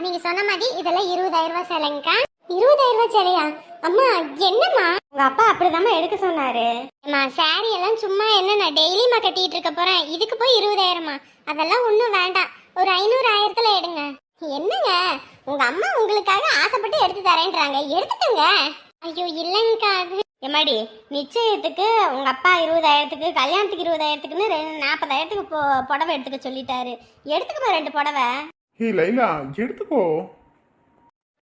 நீங்க சொன்ன மாதிரி இதெல்லாம் இருபதாயிரம் ரூபாய் சேலைங்கக்கா. இருபதாயிரம் ரூபாய் சேலையா? அம்மா என்னம்மா? உங்க அப்பா அப்படிதாம்மா எடுக்க சொன்னாரு. அம்மா சாரி எல்லாம் சும்மா என்ன நான் டெய்லிமா கட்டிட்டு இருக்க போறேன். இதுக்கு போய் இருபதாயிரமா? அதெல்லாம் ஒன்றும் வேண்டாம். ஒரு ஐநூறு ஆயிரத்துல எடுங்க. என்னங்க? உங்க அம்மா உங்களுக்காக ஆசைப்பட்டு எடுத்து தரேன்றாங்க. எடுத்துக்கோங்க. ஐயோ இல்லைங்கக்கா அது. எம்மாடி நிச்சயத்துக்கு உங்க அப்பா இருபதாயிரத்துக்கு கல்யாணத்துக்கு இருபதாயிரத்துக்குன்னு ரெண்டு நாற்பதாயிரத்துக்கு போ புடவை எடுத்துக்க சொல்லிட்டாரு. எடுத்துக்கமா ரெண்டு புடவை. ஹே லைலா எடுத்துக்கோ.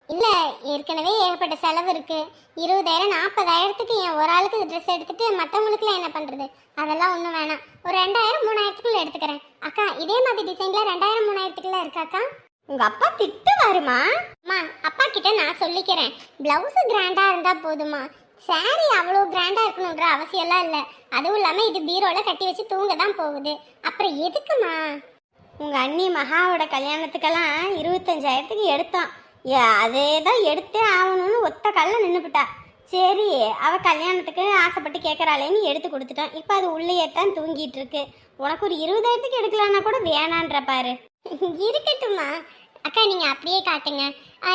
இல்ல ஏற்கனவே ஏகப்பட்ட செலவு இருக்கு. இருபதாயிரம் நாற்பதாயிரத்துக்கு என் ஒரு ஆளுக்கு ட்ரெஸ் எடுத்துட்டு மற்றவங்களுக்குலாம் என்ன பண்றது? அதெல்லாம் ஒன்றும் வேணாம். ஒரு ரெண்டாயிரம் மூணாயிரத்துக்குள்ள எடுத்துக்கிறேன். அக்கா இதே மாதிரி டிசைன்ல ரெண்டாயிரம் மூணாயிரத்துக்குள்ள இருக்காக்கா உங்க அப்பா திட்டு வருமா அம்மா அப்பா கிட்ட நான் சொல்லிக்கிறேன். பிளவுஸ் கிராண்டா இருந்தா போதுமா saree அவ்வளோ கிராண்டா இருக்கணுன்ற அவசியம்லாம் இல்லை. அதுவும் இல்லாமல் இது பீரோல கட்டி வச்சு தூங்க தான் போகுது. அப்புறம் எதுக்குமா உங்கள் அண்ணி மகாவோட கல்யாணத்துக்கெல்லாம் இருபத்தஞ்சாயிரத்துக்கு எடுத்தோம் ஏ, அதே தான் எடுத்தே ஆகணும்னு ஒத்த கல்ல நின்றுப்பிட்டா சரி அவள் கல்யாணத்துக்கு ஆசைப்பட்டு கேட்குறாளேன்னு எடுத்து கொடுத்துட்டோம். இப்போ அது உள்ளேயே தான் தூங்கிட்டு இருக்கு உனக்கு ஒரு இருபதாயிரத்துக்கு எடுக்கலான்னா கூட வேணான்ற பாரு. இருக்கட்டும்மா. அக்கா நீங்கள் அப்படியே காட்டுங்க.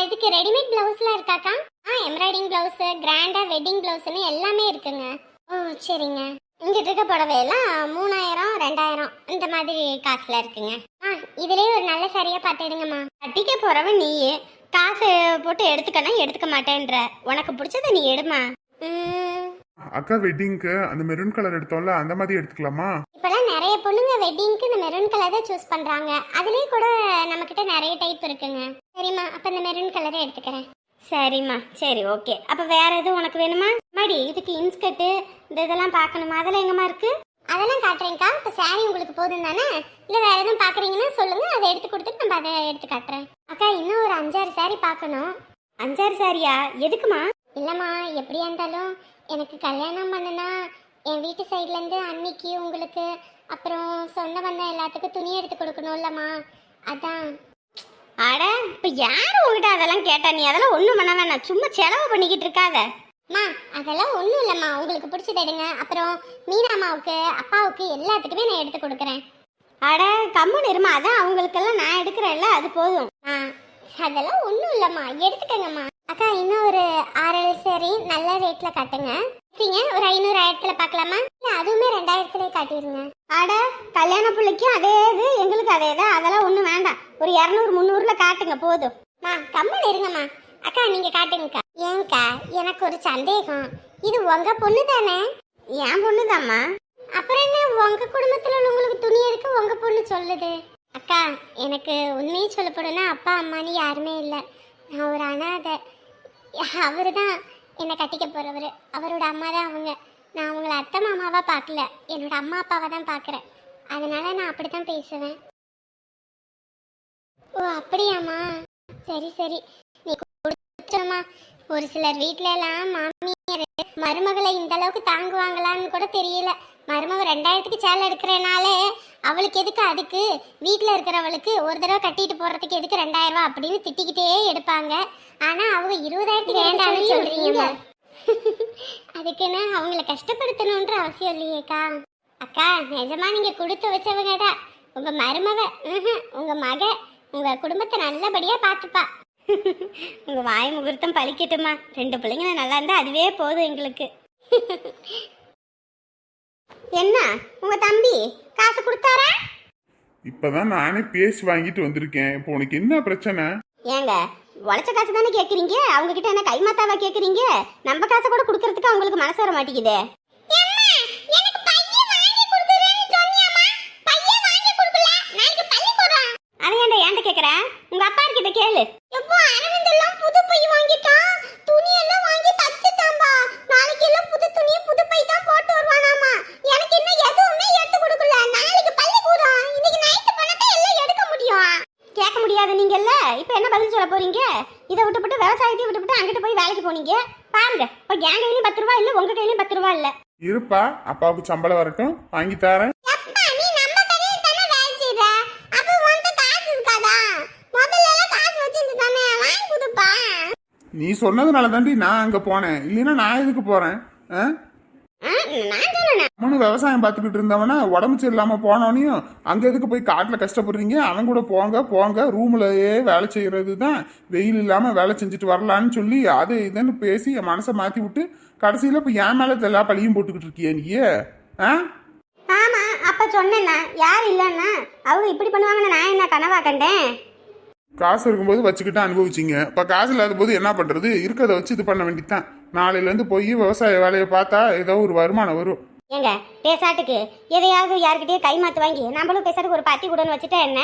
இதுக்கு ரெடிமேட் ப்ளவுஸ்லாம் இருக்காக்கா? ஆ எம்ப்ராய்டிங் ப்ளவுஸு கிராண்டாக வெட்டிங் ப்ளவுஸுன்னு எல்லாமே இருக்குங்க. ஓ சரிங்க. இங்கிட்டு இருக்க புடவையெல்லாம் மூணாயிரம் ரெண்டாயிரம் இந்த மாதிரி காசுல இருக்குங்க. ஆ இதுலயே ஒரு நல்ல சரியா பார்த்து எடுங்கம்மா கட்டிக்க போறவன் நீயே காசு போட்டு எடுத்துக்கனா எடுத்துக்க மாட்டேன்ற. உனக்கு பிடிச்சத நீ எடுமா. அக்கா வெட்டிங்க்கு அந்த மெரூன் கலர் எடுத்தோம்ல அந்த மாதிரி எடுத்துக்கலாமா? இப்பெல்லாம் நிறைய பொண்ணுங்க வெட்டிங்க்கு இந்த மெரூன் கலர் தான் சூஸ் பண்றாங்க. அதுலயே கூட நம்ம கிட்ட நிறைய டைப் இருக்குங்க. சரிம்மா அப்ப இந்த மெரூன் கலரே எடுத்துக்கிறேன். சரிம்மா. சரி ஓகே அப்போ வேற எதுவும் உனக்கு வேணுமா? மாடி இதுக்கு இன்ஸ்கர்ட்டு இந்த இதெல்லாம் பார்க்கணுமா? அதெல்லாம் எங்கம்மா இருக்கு? அதெல்லாம் காட்டுறேன்க்கா. இப்போ saree உங்களுக்கு போதும் தானே? இல்லை வேற எதுவும் பார்க்குறீங்கன்னா சொல்லுங்க. அதை எடுத்து கொடுத்துட்டு நம்ம அதை எடுத்து காட்டுறேன். அக்கா இன்னும் ஒரு அஞ்சாறு saree பார்க்கணும். அஞ்சாறு சாரியா எதுக்குமா இல்லைம்மா எப்படியா இருந்தாலும் எனக்கு கல்யாணம் பண்ணுனா என் வீட்டு சைட்லேருந்து அன்னைக்கு உங்களுக்கு அப்புறம் சொந்த பந்தம் எல்லாத்துக்கும் துணி எடுத்து கொடுக்கணும் இல்லைம்மா. அதான். அட இப்போ யார் உங்ககிட்ட அதெல்லாம் கேட்டா? நீ அதெல்லாம் ஒன்றும் பண்ண வேணாம். சும்மா செலவு பண்ணிக்கிட்டு இருக்காத. அம்மா அதெல்லாம் ஒன்றும் இல்லைம்மா. உங்களுக்கு பிடிச்சது எடுங்க. அப்புறம் மீனா அம்மாவுக்கு அப்பாவுக்கு எல்லாத்துக்குமே நான் எடுத்து கொடுக்குறேன். அட கம்முன்னு இருமா. அதான் அவங்களுக்கெல்லாம் நான் எடுக்கிறேன்ல அது போதும். ஆ அதெல்லாம் ஒன்றும் இல்லைம்மா. எடுத்துக்கங்கம்மா. அக்கா இன்னும் ஒரு ஆறு சரி நல்ல ரேட்டில் காட்டுங்க. சரிங்க ஒரு ஐநூறு ஆயிரத்தில் பார்க்கலாமா இல்ல அதுவுமே ரெண்டாயிரத்துலேயே காட்டிடுங்க. அட கல்யாண பிள்ளைக்கும் அதே இது எங்களுக்கு அதே தான். அதெல்லாம் ஒன்றும் வேண்டாம். ஒரு இரநூறு முந்நூறுல காட்டுங்க போதும். மா கம்மல் இருங்கம்மா. அக்கா நீங்கள் காட்டுங்கக்கா. ஏங்கா எனக்கு ஒரு சந்தேகம். இது உங்கள் பொண்ணு தானே? என் பொண்ணுதாம்மா அப்புறம் என்ன உங்கள் குடும்பத்தில் உள்ளவங்களுக்கு துணி எடுக்க உங்கள் பொண்ணு சொல்லுது? அக்கா எனக்கு உண்மையை சொல்ல அப்பா அம்மான்னு யாருமே இல்லை. நான் ஒரு அனாதை. அவர் தான் என்னை கட்டிக்க போகிறவர் அவரோட அம்மா தான் அவங்க. நான் அவங்கள அத்தை மாமாவாக பார்க்கல. என்னோட அம்மா அப்பாவை தான் பார்க்குறேன். அதனால நான் அப்படி தான் பேசுவேன். ஓ அப்படியாம்மா? சரி சரி. நீ கொடுத்துருமா. ஒரு சிலர் வீட்டிலலாம் மாமியார் மருமகளை இந்த அளவுக்கு தாங்குவாங்களான்னு கூட தெரியல. மருமக ரெண்டாயிரத்துக்கு சேலை எடுக்கிறனாலே அவளுக்கு எதுக்கு அதுக்கு? வீட்டில் இருக்கிறவளுக்கு ஒரு தடவை கட்டிட்டு போறதுக்கு எதுக்கு ரெண்டாயிரம் அப்படின்னு திட்டிக்கிட்டே எடுப்பாங்க. ஆனா அவங்க இருபதாயிரத்துக்கு வேண்டாம்னு சொல்றீங்க? அதுக்குன்னு அவங்கள கஷ்டப்படுத்தணுன்ற அவசியம் இல்லையேக்கா அக்கா. நிஜமா நீங்க கொடுத்து வச்சவங்க தான். உங்க மருமக ம்ஹும், உங்க மக உங்க குடும்பத்தை நல்லபடியா பார்த்துப்பா. உங்க வாய் முகூர்த்தம் பழிக்கட்டுமா ரெண்டு பிள்ளைங்க நல்லா இருந்தா அதுவே போதும் எங்களுக்கு. என்ன உங்க தம்பி காசு கொடுத்தாரா? இப்பதான் நானே பேசி வாங்கிட்டு வந்திருக்கேன். இப்போ உனக்கு என்ன பிரச்சனை? ஏங்க உழைச்ச காசு தானே கேக்குறீங்க? அவங்க கிட்ட என்ன கைமாத்தாவா கேக்குறீங்க? நம்ம காசை கூட கொடுக்கறதுக்கு அவங்களுக்கு மனசு வர மாட்டேங்குதே. அவன் ஏன்டா ஏன்ட கேக்குற? உங்க அப்பா கிட்ட கேளு. எப்போ அரவிந்த் எல்லாம் புது பை வாங்கிட்டான். துணி எல்லாம் வாங்கி தச்சுட்டான்பா நாளைக்கு எல்லாம் புது துணி புது பை தான் போட்டு வருவானாமா எனக்கு இன்னும் எதுவுமே எடுத்து கொடுக்கல நாளைக்கு பள்ளிக்கூடம் இன்னைக்கு நைட்டு பண்ணதான் எல்லாம் எடுக்க முடியும் கேட்க முடியாது நீங்கல்ல இப்ப என்ன பதில் சொல்ல போறீங்க இதை விட்டுவிட்டு விவசாயத்தையும் விட்டுவிட்டு அங்கிட்டு போய் வேலைக்கு போனீங்க பாருங்க. இப்ப என் கையிலயும் பத்து ரூபா இல்ல உங்க கையிலயும் பத்து ரூபா இல்ல. இருப்பா அப்பாவுக்கு சம்பளம் வரட்டும் வாங்கி தரேன். நீ சொன்னதுனால தாண்டி நான் அங்க போனேன். இல்லைன்னா நான் எதுக்கு போறேன்? ஆ? நான் தானே அவனு விவசாயம் பார்த்துக்கிட்டு இருந்தவன உடம்பு சரியில்லாம போனவனையும் அங்க எதுக்கு போய் காட்டுல கஷ்டப்படுறீங்க? அவன் கூட போங்க போங்க ரூம்லயே வேலை செய்யறது தான் வெயில் இல்லாம வேலை செஞ்சுட்டு வரலான்னு சொல்லி அது இதுன்னு பேசி என் மனசை மாத்தி விட்டு கடைசியில இப்ப என் மேல எல்லா பழியும் போட்டுக்கிட்டு இருக்கியே நீயே? ஆ? ஆமா அப்ப சொன்னேன்னா யார் இல்லைன்னா அவங்க இப்படி பண்ணுவாங்கன்னு நான் என்ன கனவா கண்டேன்? காசு இருக்கும்போது வச்சுக்கிட்டு அனுபவிச்சிங்க. இப்போ காசு இல்லாத போது என்ன பண்ணுறது இருக்கிறத வச்சு இது பண்ண வேண்டியதுதான். நாளையிலேருந்து போய் விவசாய வேலையை பார்த்தா ஏதோ ஒரு வருமானம் வரும். ஏங்க பேசாட்டுக்கு. எதையாவது யார்கிட்டயே கை மாத்து வாங்கி நம்மளும் பேசாட்டுக்கு ஒரு பத்தி கூடன்னு வச்சுட்டா என்ன?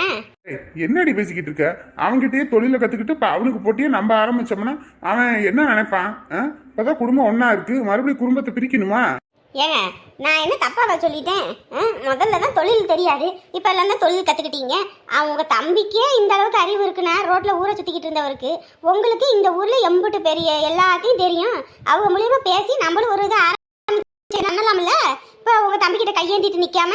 என்னடி பேசிக்கிட்டு இருக்க? அவன்கிட்டயே தொழிலை கற்றுக்கிட்டு இப்போ அவனுக்கு போட்டியே நம்ம ஆரம்பிச்சோம்னா அவன் என்ன நினைப்பான்? இப்பதான் குடும்பம் ஒன்றா இருக்கு மறுபடியும் குடும்பத்தை பிரிக்கணுமா? ஏங்க நான் என்ன தப்பாவா சொல்லிட்டேன்? முதல்ல தான் தொழில் தெரியாது. இப்போ எல்லாம் தான் தொழில் கற்றுக்கிட்டீங்க அவங்க தம்பிக்கே இந்த அளவுக்கு அறிவு இருக்குன்னா ரோட்டில் ஊரை சுற்றிக்கிட்டு இருந்தவருக்கு உங்களுக்கு இந்த ஊரில் எம்புட்டு பெரிய எல்லாத்தையும் தெரியும். அவங்க மூலியமா பேசி நம்மளும் ஒரு இதை ஆரம்பிச்சு பண்ணலாம்ல? இப்போ உங்கள் தம்பிக்கிட்ட கையேந்திட்டு நிற்காம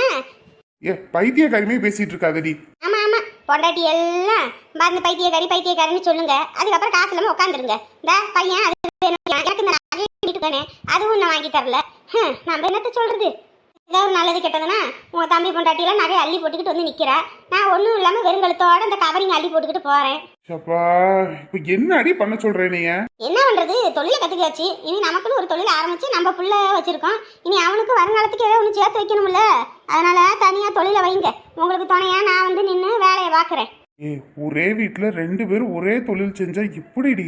ஏ பைத்தியக்காரிமே பேசிட்டு இருக்காதடி. ஆமா ஆமா. பொண்டாட்டி எல்லாம் மருந்து பைத்தியக்காரி பைத்தியக்காரின்னு சொல்லுங்க. அதுக்கப்புறம் காசு இல்லாம உட்காந்துருங்க. இந்த பையன் அது எனக்கு இந்த வாங்கிட்டு தானே அதுவும் நான் வாங்கி தரல. நம்ம என்னத்த சொல்றது? ஏதாவது ஒரு நல்லது கெட்டதுன்னா உங்க தம்பி பொண்டாட்டியெல்லாம் நகை அள்ளி போட்டுக்கிட்டு வந்து நிக்கிறா. நான் ஒன்றும் இல்லாம வெறுங்கலத்தோட இந்த கவரிங் அள்ளி போட்டுக்கிட்டு போறேன். சப்பா இப்போ என்ன அடி பண்ண சொல்ற நீ என்ன பண்றது? தொழிலை கத்துக்காச்சு இனி நமக்குன்னு ஒரு தொழில் ஆரம்பிச்சு நம்ம புள்ள வச்சிருக்கோம். இனி அவனுக்கு வருங்காலத்துக்கு ஏதோ ஒன்று சேர்த்து வைக்கணும்ல. அதனால தனியா தொழிலை வைங்க. உங்களுக்கு துணையா நான் வந்து நின்று வேலையை பார்க்குறேன். ஏ ஒரே வீட்டில் ரெண்டு பேரும் ஒரே தொழில் செஞ்சா எப்படிடி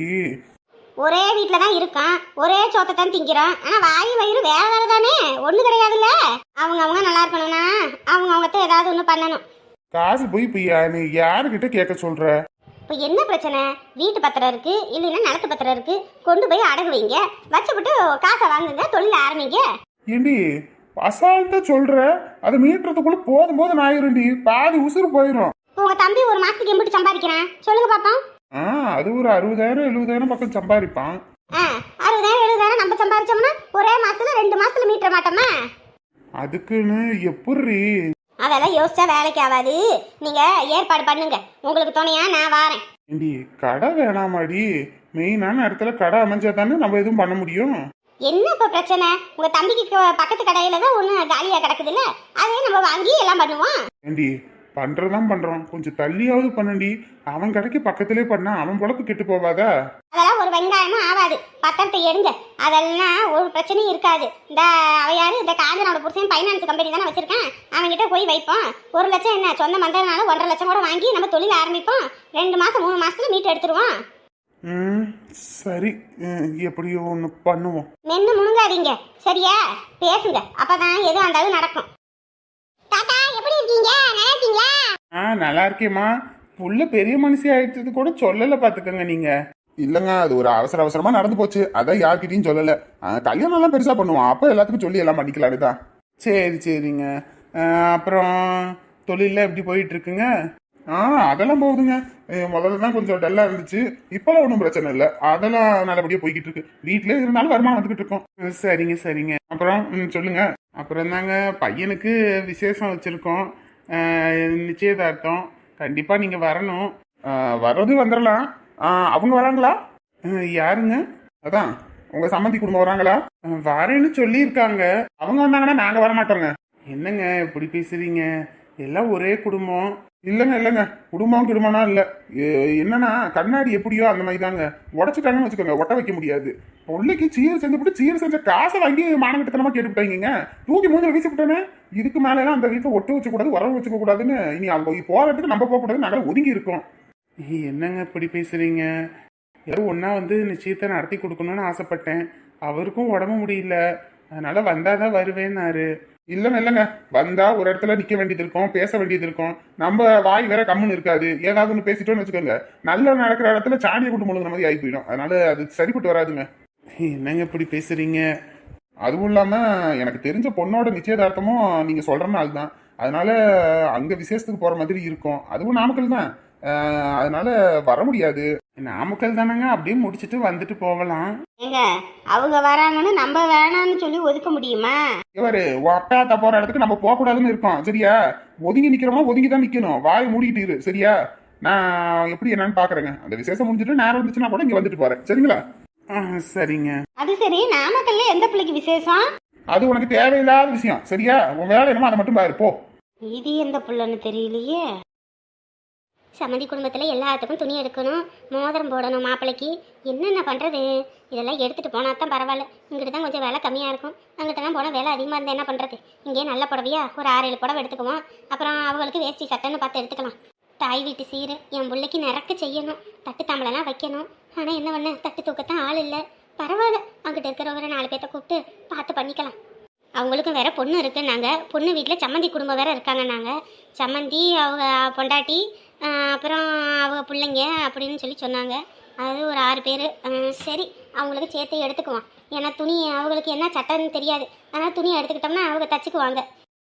ஒரே வீட்டில் தான் இருக்கான். ஒரே சோத்தை தான் திங்கிறான். ஆனால் வாய் வயிறு வேற வேற தானே? ஒன்றும் கிடையாதுல்ல? அவங்க அவங்க நல்லா இருக்கணும்னா அவங்க அவங்கத்த ஏதாவது ஒன்று பண்ணணும். காசு போய் இப்போ நீ யாருக்கிட்ட கேட்க சொல்ற? இப்போ என்ன பிரச்சனை? வீட்டு பத்திரம் இருக்கு இல்லைன்னா நிலத்து பத்திரம் இருக்கு. கொண்டு போய் அடகு வைங்க. வச்சுவிட்டு காசை வாங்குங்க தொழில் ஆரம்பிங்க. ஏண்டி அசால்ட்டா சொல்ற? அதை மீட்டுறதுக்குள்ள போதும் போதும் ஆயிரும்டி. பாதி உசுறு போயிடும் உங்கள் தம்பி ஒரு மாதத்துக்கு எம்பிட்டு சம்பாதிக்கிறான். சொல்லுங்க பாப்போம். அது ஒரு அறுபதாயிரம் எழுபதாயிரம் பக்கம் சம்பாதிப்பான். அறுபதாயிரம் எழுபதாயிரம் நம்ம சம்பாதிச்சோம்னா ஒரே மாசத்துல ரெண்டு மாசத்துல மீட்ட மாட்டோமா? அதுக்குன்னு எப்படி அதெல்லாம் யோசிச்சா வேலைக்கு ஆகாது. நீங்க ஏற்பாடு பண்ணுங்க. உங்களுக்கு துணையா நான் வாரேன். ஏண்டி கடை வேணாமாடி. மெயினான இடத்துல கடை அமைஞ்சா தானே நம்ம எதுவும் பண்ண முடியும்? என்ன இப்ப பிரச்சனை? உங்க தம்பிக்கு பக்கத்து கடையில தான் ஒண்ணு காலியா கிடக்குதுல்ல? அதே நம்ம வாங்கி எல்லாம் பண்ணுவோம். ஏண்டி பண்றதான் பண்றோம் கொஞ்சம் தள்ளியாவது பண்ணண்டி அவன் கடைக்கு பக்கத்திலே பண்ணா அவன் பொழப்பு கெட்டு போவாதா? அதெல்லாம் ஒரு வெங்காயமும் ஆகாது பத்திரத்தை எடுங்க. அதெல்லாம் ஒரு பிரச்சனையும் இருக்காது. இந்த அவையாரு இந்த காஞ்சனோட புருஷன் ஃபைனான்ஸ் கம்பெனி தானே வச்சிருக்கேன். அவன்கிட்ட போய் வைப்போம். ஒரு லட்சம் என்ன? சொந்த மந்தனால ஒன்றரை லட்சம் கூட வாங்கி நம்ம தொழில் ஆரம்பிப்போம். ரெண்டு மாசம் மூணு மாசத்துல மீட்டு எடுத்துருவோம். ம் சரி. எப்படியோ ஒன்று பண்ணுவோம். மென்னு முழுங்காதீங்க சரியா? பேசுங்க. அப்பதான் எது இருந்தாலும் நடக்கும். தாத்தா எப்படி இருக்கீங்க? நல்லா இருக்கீங்களா? ஆ நல்லா இருக்கேம்மா. புள்ள பெரிய மனுஷி ஆயிடுச்சது கூட சொல்லல பாத்துக்கங்க நீங்க. இல்லங்க அது ஒரு அவசர அவசரமா நடந்து போச்சு. அதான் யார்கிட்டயும் சொல்லல. கல்யாணம் எல்லாம் பெருசா பண்ணுவோம். அப்ப எல்லாத்துக்கும் சொல்லி எல்லாம் பண்ணிக்கலான்னு தான் சரி சரிங்க. அப்புறம் தொழில எப்படி போயிட்டு இருக்குங்க? ஆ அதெல்லாம் போகுதுங்க முதல்ல தான் கொஞ்சம் டல்லா இருந்துச்சு. இப்பெல்லாம் ஒன்றும் பிரச்சனை இல்லை. அதெல்லாம் நல்லபடியா போய்கிட்டு இருக்கு. வீட்டிலே இருந்தாலும் வருமானம் வந்துகிட்டு இருக்கோம். சரிங்க சரிங்க. அப்புறம் சொல்லுங்க. அப்புறம் தாங்க பையனுக்கு விசேஷம் வச்சிருக்கோம். நிச்சயதார்த்தம். கண்டிப்பா நீங்க வரணும். வர்றது வந்துடலாம் அவங்க வராங்களா? யாருங்க? அதான் உங்க சம்மந்தி குடும்பம் வராங்களா? வரேன்னு சொல்லியிருக்காங்க. அவங்க வந்தாங்கன்னா நாங்க வர மாட்டோங்க என்னங்க இப்படி பேசுறீங்க? எல்லாம் ஒரே குடும்பம். இல்லைங்க இல்லைங்க. குடும்பம் குடும்பம்னா இல்லை. என்னன்னா கண்ணாடி எப்படியோ அந்த மாதிரி தாங்க உடச்சிட்டாங்கன்னு வச்சுக்கோங்க ஒட்ட வைக்க முடியாது. பொள்ளைக்கு சீர் செஞ்சுவிட்டு சீர் செஞ்ச காசை வாங்கி மானகட்டத்தனமா கேட்டுவிட்டாங்க தூக்கி மூஞ்சில வீசி இதுக்கு மேல அந்த வீட்டில் ஒட்டு வச்சக்கூடாது உரம் வச்சுக்கக்கூடாதுன்னு வச்சுக்க கூடாதுன்னு இனி அவங்க போகிறதுக்கு நம்ம போக நாங்கள் ஒதுங்கி இருக்கோம். என்னங்க இப்படி பேசுறீங்க? எல்லாரும் ஒன்றா வந்து நிச்சயத்தை நடத்தி கொடுக்கணும்னு ஆசைப்பட்டேன். அவருக்கும் உடம்பு முடியல. அதனால வந்தாதான் வருவேன்னாரு. இல்லைங்க இல்லைங்க. வந்தா ஒரு இடத்துல நிக்க வேண்டியது இருக்கும் பேச வேண்டியது இருக்கும். நம்ம வாய் வேற கம்முன்னு இருக்காது. ஏதாவது ஒன்று பேசிட்டோம்னு வச்சுக்கோங்க. நல்ல நடக்கிற இடத்துல சாணியை கொண்டு முழுங்கிற மாதிரி ஆகி போயிடும். அதனால அது சரிப்பட்டு வராதுங்க. என்னங்க இப்படி பேசுறீங்க? அதுவும் இல்லாம எனக்கு தெரிஞ்ச பொண்ணோட நிச்சயதார்த்தமும் நீங்க சொல்ற நாள் தான் அதனால அங்க விசேஷத்துக்கு போற மாதிரி இருக்கும். அதுவும் நாமக்கல் தான். அதனால வர முடியாது. நாமக்கல் தானங்க? அப்படியே முடிச்சுட்டு வந்துட்டு போகலாம். ஏங்க அவங்க வராங்கன்னு நம்ம வேணாம்னு சொல்லி ஒதுக்க முடியுமா? இவரு அத்தா போற இடத்துக்கு நம்ம போக கூடாதுன்னு இருக்கோம் சரியா? ஒதுங்கி நிக்கிறோமா ஒதுங்கி தான் நிக்கணும். வாய் மூடிக்கிட்டு இரு சரியா? நான் எப்படி என்னன்னு பாக்குறேங்க. அந்த விசேஷம் முடிஞ்சிட்டு நேரம் வந்துச்சுன்னா கூட இங்க வந்துட்டு போறேன் சரிங்களா? ஆ, சரிங்க. அது சரி நாமக்கல்ல எந்த பிள்ளைக்கு விசேஷம்? அது உனக்கு தேவையில்லாத விஷயம் சரியா? உன் வேலை என்னமோ அதை மட்டும் பாரு போ. இது எந்த புள்ளன்னு தெரியலையே. சம்மந்தி குடும்பத்தில் எல்லாத்துக்கும் துணி எடுக்கணும் மோதிரம் போடணும் மாப்பிள்ளைக்கு. என்னென்ன பண்ணுறது இதெல்லாம் எடுத்துகிட்டு போனால் தான் பரவாயில்ல. இங்கிட்டு தான் கொஞ்சம் விலை கம்மியாக இருக்கும். அங்கிட்டலாம் போனால் வேலை அதிகமாக இருந்தால் என்ன பண்ணுறது இங்கேயே நல்ல புடவையா ஒரு ஆறு ஏழு புடவை எடுத்துக்குவோம். அப்புறம் அவங்களுக்கு வேஷ்டி சட்டைன்னு பார்த்து எடுத்துக்கலாம். தாய் வீட்டு சீர் என் பிள்ளைக்கு நிறக்க செய்யணும். தட்டு தாம்பளெல்லாம் வைக்கணும். ஆனால் என்ன பண்ண? தட்டு தூக்கத்தான் ஆள் இல்லை. பரவாயில்ல. அங்கிட்ட இருக்கிறவங்க நாலு பேர்த்த கூப்பிட்டு பார்த்து பண்ணிக்கலாம். அவங்களுக்கும் வேற பொண்ணு இருக்குன்னாங்க. நாங்கள் பொண்ணு வீட்டில் சம்மந்தி குடும்பம் வேற இருக்காங்க நாங்கள் சம்மந்தி அவங்க பொண்டாட்டி அப்புறம் அவங்க பிள்ளைங்க அப்படின்னு சொல்லி சொன்னாங்க. அது ஒரு ஆறு பேர். சரி அவங்களுக்கு சேர்த்து எடுத்துக்குவோம். ஏன்னா துணி அவங்களுக்கு என்ன சட்டம்னு தெரியாது. ஆனால் துணி எடுத்துக்கிட்டோம்னா அவங்க தச்சுக்குவாங்க.